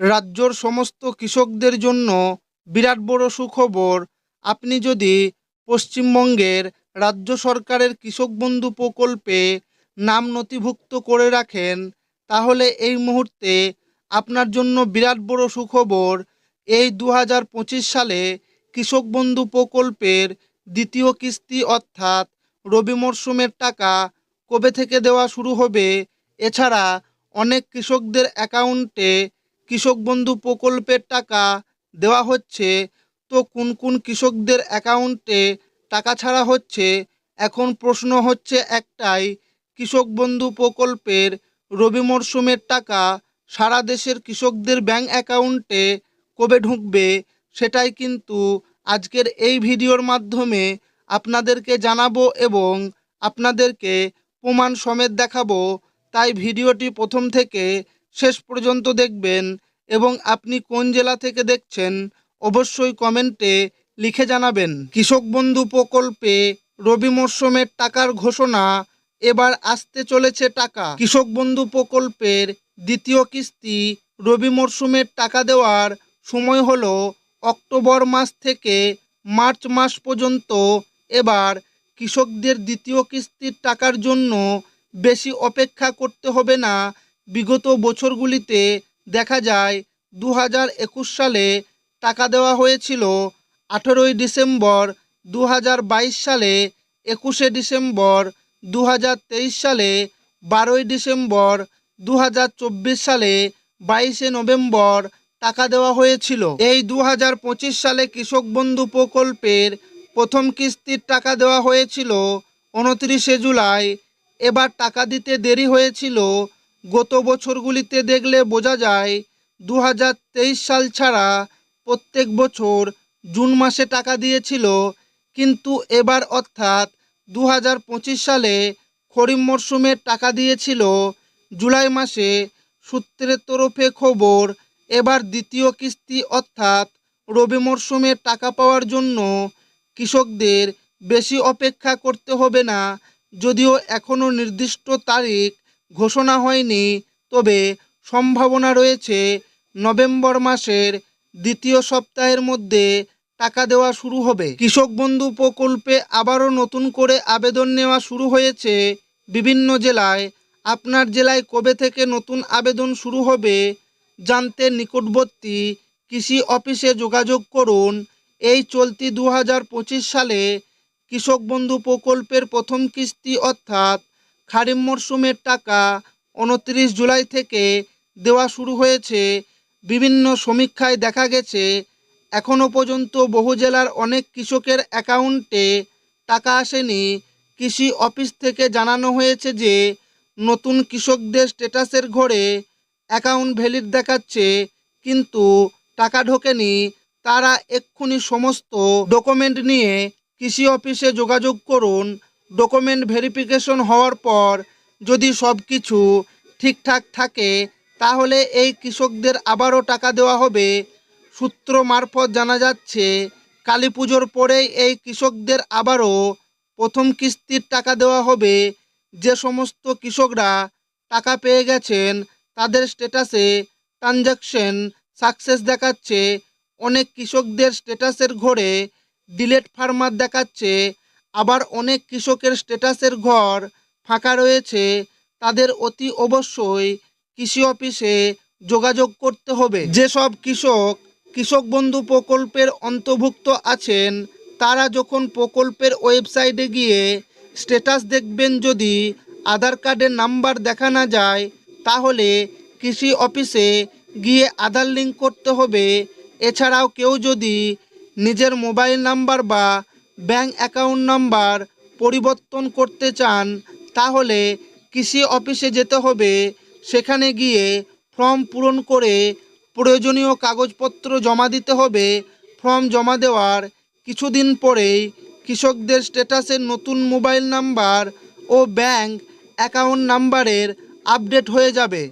রাজ্যর সমস্ত কৃষকদের জন্য বিরাট বড় সুখবর। আপনি যদি পশ্চিমবঙ্গের রাজ্য সরকারের কৃষক বন্ধু প্রকল্পে নাম নথিভুক্ত করে রাখেন, তাহলে এই মুহূর্তে আপনার জন্য বিরাট বড় সুখবর এই দু হাজার পঁচিশ সালে কৃষক বন্ধু প্রকল্পের দ্বিতীয় কিস্তি অর্থাৎ রবি মরশুমের টাকা কবে থেকে দেওয়া শুরু হবে? এছাড়া অনেক কৃষকদের অ্যাকাউন্টে কৃষক বন্ধু প্রকল্পের টাকা দেওয়া হচ্ছে, তো কোন কোন কৃষকদের অ্যাকাউন্টে টাকা ছাড়া হচ্ছে? এখন প্রশ্ন হচ্ছে একটাই, কৃষক বন্ধু প্রকল্পের রবি মরশুমের টাকা সারা দেশের কৃষকদের ব্যাংক অ্যাকাউন্টে কবে ঢুকবে? সেটাই কিন্তু আজকের এই ভিডিওর মাধ্যমে আপনাদেরকে জানাব এবং আপনাদেরকে প্রমাণ সমেত দেখাবো। তাই ভিডিওটি প্রথম থেকে শেষ পর্যন্ত দেখবেন এবং আপনি কোন জেলা থেকে দেখছেন অবশ্যই কমেন্টে লিখে জানাবেন। কৃষক বন্ধু প্রকল্পে রবি মরশুমের টাকার ঘোষণা, এবার আসতে চলেছে টাকা। কৃষক বন্ধু প্রকল্পের দ্বিতীয় কিস্তি, রবি মরশুমের টাকা দেওয়ার সময় হল অক্টোবর মাস থেকে মার্চ মাস পর্যন্ত। এবার কৃষকদের দ্বিতীয় কিস্তির টাকার জন্য বেশি অপেক্ষা করতে হবে না বিগত বছরগুলিতে দেখা যায় দু হাজার একুশ সালে টাকা দেওয়া হয়েছিল আঠেরোই ডিসেম্বর দু হাজার বাইশ সালে, একুশে ডিসেম্বর দু হাজার তেইশ সালে, বারোই ডিসেম্বর দু হাজার চব্বিশ সালে, বাইশে নভেম্বর টাকা দেওয়া হয়েছিল। এই দু হাজার পঁচিশ সালে কৃষক বন্ধু প্রকল্পের প্রথম কিস্তির টাকা দেওয়া হয়েছিল উনত্রিশে জুলাই। এবার টাকা দিতে দেরি হয়েছিল গত বছরগুলিতে দেখলে বোঝা যায় দু হাজার তেইশ সাল ছাড়া প্রত্যেক বছর জুন মাসে টাকা দিয়েছিল, কিন্তু এবার অর্থাৎ দু হাজার পঁচিশ সালে খরিফ মরশুমে টাকা দিয়েছিল, জুলাই মাসে সূত্রের তরফে খবর, এবার দ্বিতীয় কিস্তি অর্থাৎ রবি মরশুমে টাকা পাওয়ার জন্য কৃষকদের বেশি অপেক্ষা করতে হবে না, যদিও এখনও নির্দিষ্ট তারিখ ঘোষণা হয়নি, তবে সম্ভাবনা রয়েছে নভেম্বর মাসের দ্বিতীয় সপ্তাহের মধ্যে টাকা দেওয়া শুরু হবে। কৃষক বন্ধু প্রকল্পে আবারও নতুন করে আবেদন নেওয়া শুরু হয়েছে বিভিন্ন জেলায়। আপনার জেলায় কবে থেকে নতুন আবেদন শুরু হবে জানতে নিকটবর্তী কৃষি অফিসে যোগাযোগ করুন। এই চলতি দু হাজার পঁচিশ সালে কৃষক বন্ধু প্রকল্পের প্রথম কিস্তি অর্থাৎ খারিফ মরশুমের টাকা উনত্রিশ জুলাই থেকে দেওয়া শুরু হয়েছে। বিভিন্ন সমীক্ষায় দেখা গেছে এখনও পর্যন্ত বহু জেলার অনেক কৃষকের অ্যাকাউন্টে টাকা আসেনি। কৃষি অফিস থেকে জানানো হয়েছে যে, নতুন কৃষকদের স্ট্যাটাসের ঘরে অ্যাকাউন্ট ভ্যালিড দেখাচ্ছে, কিন্তু টাকা ঢোকেনি। তারা এক্ষুনি সমস্ত ডকুমেন্ট নিয়ে কৃষি অফিসে যোগাযোগ করুন। ডকুমেন্ট ভেরিফিকেশন হওয়ার পর যদি সব কিছু ঠিকঠাক থাকে, তাহলে এই কৃষকদের আবারও টাকা দেওয়া হবে। সূত্র মারফত জানা যাচ্ছে, কালী পুজোর পরেই এই কৃষকদের আবারও প্রথম কিস্তির টাকা দেওয়া হবে। যে সমস্ত কৃষকরা টাকা পেয়ে গেছেন, তাদের স্ট্যাটাসে ট্রানজ্যাকশন সাকসেস দেখাচ্ছে। অনেক কৃষকদের স্ট্যাটাসের ঘরে ডিলেট ফার্মার দেখাচ্ছে। আবার অনেক কৃষকের স্ট্যাটাসের ঘর ফাঁকা রয়েছে, তাদের অতি অবশ্যই কৃষি অফিসে যোগাযোগ করতে হবে। যেসব কৃষক কৃষক বন্ধু প্রকল্পের অন্তর্ভুক্ত আছেন, তারা যখন প্রকল্পের ওয়েবসাইটে গিয়ে স্ট্যাটাস দেখবেন যদি আধার কার্ডের নাম্বার দেখা না যায়, তাহলে কৃষি অফিসে গিয়ে আধার লিঙ্ক করতে হবে। এছাড়াও কেউ যদি নিজের মোবাইল নাম্বার বা ব্যাংক অ্যাকাউন্ট নাম্বার পরিবর্তন করতে চান, তাহলে কৃষি অফিসে যেতে হবে। সেখানে গিয়ে ফর্ম পূরণ করে প্রয়োজনীয় কাগজপত্র জমা দিতে হবে। ফর্ম জমা দেওয়ার কিছুদিন পরেই কৃষকদের স্ট্যাটাসের নতুন মোবাইল নাম্বার ও ব্যাংক অ্যাকাউন্ট নাম্বারের আপডেট হয়ে যাবে।